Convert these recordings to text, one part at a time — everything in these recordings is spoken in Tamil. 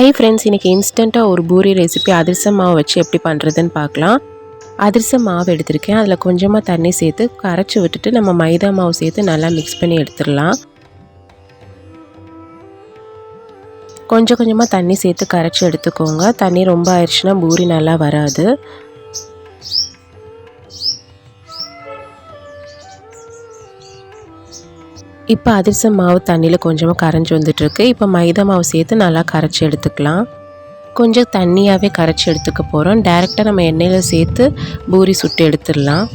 ஹை ஃப்ரெண்ட்ஸ் இன்றைக்கி இன்ஸ்டண்ட்டாக ஒரு பூரி ரெசிபி அதிரச மாவு வச்சு எப்படி பண்ணுறதுன்னு பார்க்கலாம். அதிரச மாவு எடுத்திருக்கேன். அதில் கொஞ்சமாக தண்ணி சேர்த்து கரைச்சி விட்டுட்டு நம்ம மைதா மாவு சேர்த்து நல்லா மிக்ஸ் பண்ணி எடுத்துடலாம். கொஞ்சம் கொஞ்சமாக தண்ணி சேர்த்து கரைச்சி எடுத்துக்கோங்க. தண்ணி ரொம்ப ஆயிடுச்சுன்னா பூரி நல்லா வராது. இப்போ அதிரசம் மாவு தண்ணியில் கொஞ்சமாக கரைஞ்சி வந்துட்டுருக்கு. இப்போ மைதா மாவு சேர்த்து நல்லா கரைச்சி எடுத்துக்கலாம். கொஞ்சம் தண்ணியாகவே கரைச்சி எடுத்துக்க போகிறோம் டேரெக்டாக நம்ம எண்ணெயில் சேர்த்து பூரி சுட்டு எடுத்துடலாம்.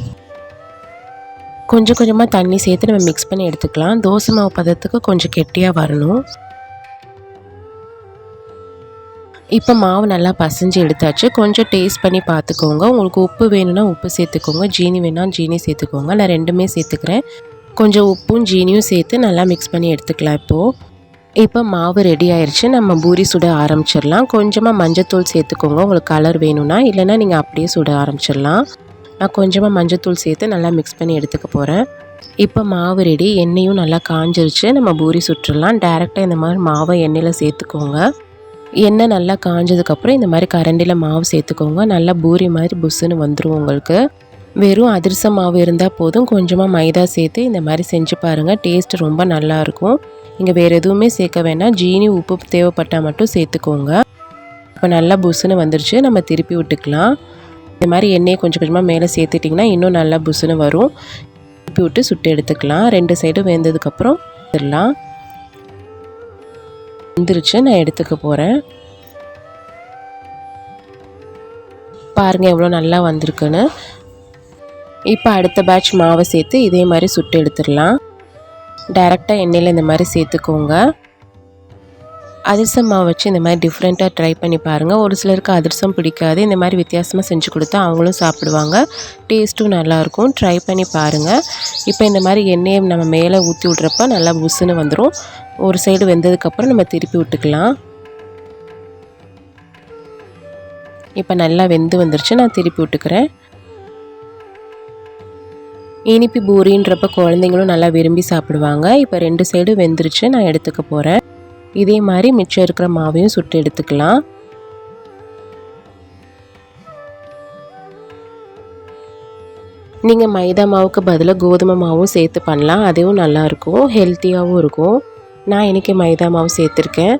கொஞ்சம் கொஞ்சமாக தண்ணி சேர்த்து நம்ம மிக்ஸ் பண்ணி எடுத்துக்கலாம். தோசை மாவு பதத்துக்கு கொஞ்சம் கெட்டியாக வரணும். இப்போ மாவு நல்லா பசைஞ்சு எடுத்தாச்சு. கொஞ்சம் டேஸ்ட் பண்ணி பார்த்துக்கோங்க. உங்களுக்கு உப்பு வேணும்னா உப்பு சேர்த்துக்கோங்க. ஜீனி வேணால் ஜீனி சேர்த்துக்கோங்க. நான் ரெண்டுமே சேர்த்துக்கிறேன். கொஞ்சம் உப்பும் ஜீனியும் சேர்த்து நல்லா மிக்ஸ் பண்ணி எடுத்துக்கலாம் இப்போது இப்போ மாவு ரெடி ஆயிடுச்சு நம்ம பூரி சுட ஆரம்பிச்சிடலாம். கொஞ்சமாக மஞ்சத்தூள் சேர்த்துக்கோங்க. உங்களுக்கு கலர் வேணும்னா இல்லைனா நீங்கள் அப்படியே சுட ஆரம்பிச்சிடலாம். நான் கொஞ்சமாக மஞ்சத்தூள் சேர்த்து நல்லா மிக்ஸ் பண்ணி எடுத்துக்க போகிறேன் இப்போ மாவு ரெடி எண்ணெயும் நல்லா காஞ்சிருச்சு. நம்ம பூரி சுட்டுடலாம். டேரெக்டாக இந்த மாதிரி மாவை எண்ணெயில் சேர்த்துக்கோங்க. எண்ணெய் நல்லா காஞ்சதுக்கப்புறம் இந்த மாதிரி கரண்டியில் மாவு சேர்த்துக்கோங்க. நல்லா பூரி மாதிரி புஸ்ஸுன்னு வந்துடும் உங்களுக்கு. வெறும் அதிரச மாவு இருந்தால் போதும். கொஞ்சமாக மைதா சேர்த்து இந்த மாதிரி செஞ்சு பாருங்கள் டேஸ்ட் ரொம்ப நல்லாயிருக்கும் இங்கே வேறு எதுவுமே சேர்க்க வேணாம் ஜீனி உப்பு தேவைப்பட்டால் மட்டும் சேர்த்துக்கோங்க. இப்போ நல்லா புசுன்னு வந்துருச்சு. நம்ம திருப்பி விட்டுக்கலாம். இந்த மாதிரி எண்ணெயை கொஞ்சம் கொஞ்சமாக மேலே சேர்த்துட்டிங்கன்னா இன்னும் நல்லா புஸ்ஸுன்னு வரும். திருப்பி விட்டு சுட்டு எடுத்துக்கலாம். ரெண்டு சைடும் வெந்ததுக்கப்புறம் எடுத்துடலாம். வந்துருச்சு. நான் எடுத்துக்க போகிறேன் பாருங்கள் எவ்வளோ நல்லா வந்திருக்குன்னு. இப்போ அடுத்த பேட்ச் மாவை சேர்த்து இதே மாதிரி சுட்டு எடுத்துடலாம். டைரெக்டாக எண்ணெயில் இந்த மாதிரி சேர்த்துக்கோங்க. அதிரசம் மாவு வச்சு இந்த மாதிரி டிஃப்ரெண்ட்டாக ட்ரை பண்ணி பாருங்கள் ஒரு சிலருக்கு அதிரசம் பிடிக்காது. இந்த மாதிரி வித்தியாசமாக செஞ்சு கொடுத்தா அவங்களும் சாப்பிடுவாங்க. டேஸ்ட்டும் நல்லாயிருக்கும் ட்ரை பண்ணி பாருங்கள் இப்போ இந்த மாதிரி எண்ணெயை நம்ம மேலே ஊற்றி விட்றப்ப நல்லா புசுன்னு வந்துடும் ஒரு சைடு வெந்ததுக்கப்புறம் நம்ம திருப்பி விட்டுக்கலாம். இப்போ நல்லா வெந்து வந்துருச்சு. நான் திருப்பி விட்டுக்கிறேன். இனிப்பு பூரின்றப்ப குழந்தைங்களும் நல்லா விரும்பி சாப்பிடுவாங்க. இப்போ ரெண்டு சைடும் வெந்துருச்சு. நான் எடுத்துக்க போகிறேன் இதே மாதிரி மிச்சம் இருக்கிற மாவையும் சுட்டு எடுத்துக்கலாம். நீங்கள் மைதா மாவுக்கு பதிலாக கோதுமை மாவும் சேர்த்து பண்ணலாம். அதுவும் நல்லாயிருக்கும் ஹெல்த்தியாகவும் இருக்கும். நான் இன்றைக்கி மைதா மாவு சேர்த்துருக்கேன்.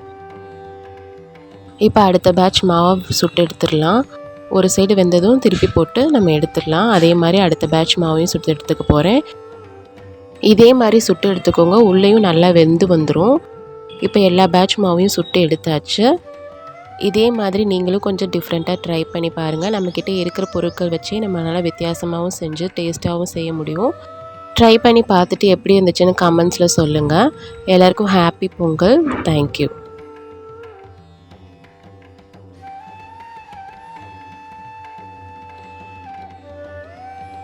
இப்போ அடுத்த பேட்ச் மாவை சுட்டு எடுத்துடலாம். ஒரு சைடு வெந்ததும் திருப்பி போட்டு நம்ம எடுத்துடலாம். அதே மாதிரி அடுத்த பேட்ச் மாவையும் சுட்டு எடுத்துக்க போகிறேன் இதே மாதிரி சுட்டு எடுத்துக்கோங்க. உள்ளேயும் நல்லா வெந்து வந்துடும் இப்போ எல்லா பேட்ச் மாவையும் சுட்டு எடுத்தாச்சு. இதே மாதிரி நீங்களும் கொஞ்சம் டிஃப்ரெண்ட்டாக ட்ரை பண்ணி பாருங்கள் நம்மக்கிட்ட இருக்கிற பொருட்கள் வச்சே நம்மளால் வித்தியாசமாகவும் செஞ்சு டேஸ்ட்டாகவும் செய்ய முடியும். ட்ரை பண்ணி பார்த்துட்டு எப்படி இருந்துச்சுன்னு கமெண்ட்ஸில் சொல்லுங்கள் எல்லாருக்கும் ஹாப்பி பொங்கல். தேங்க்யூ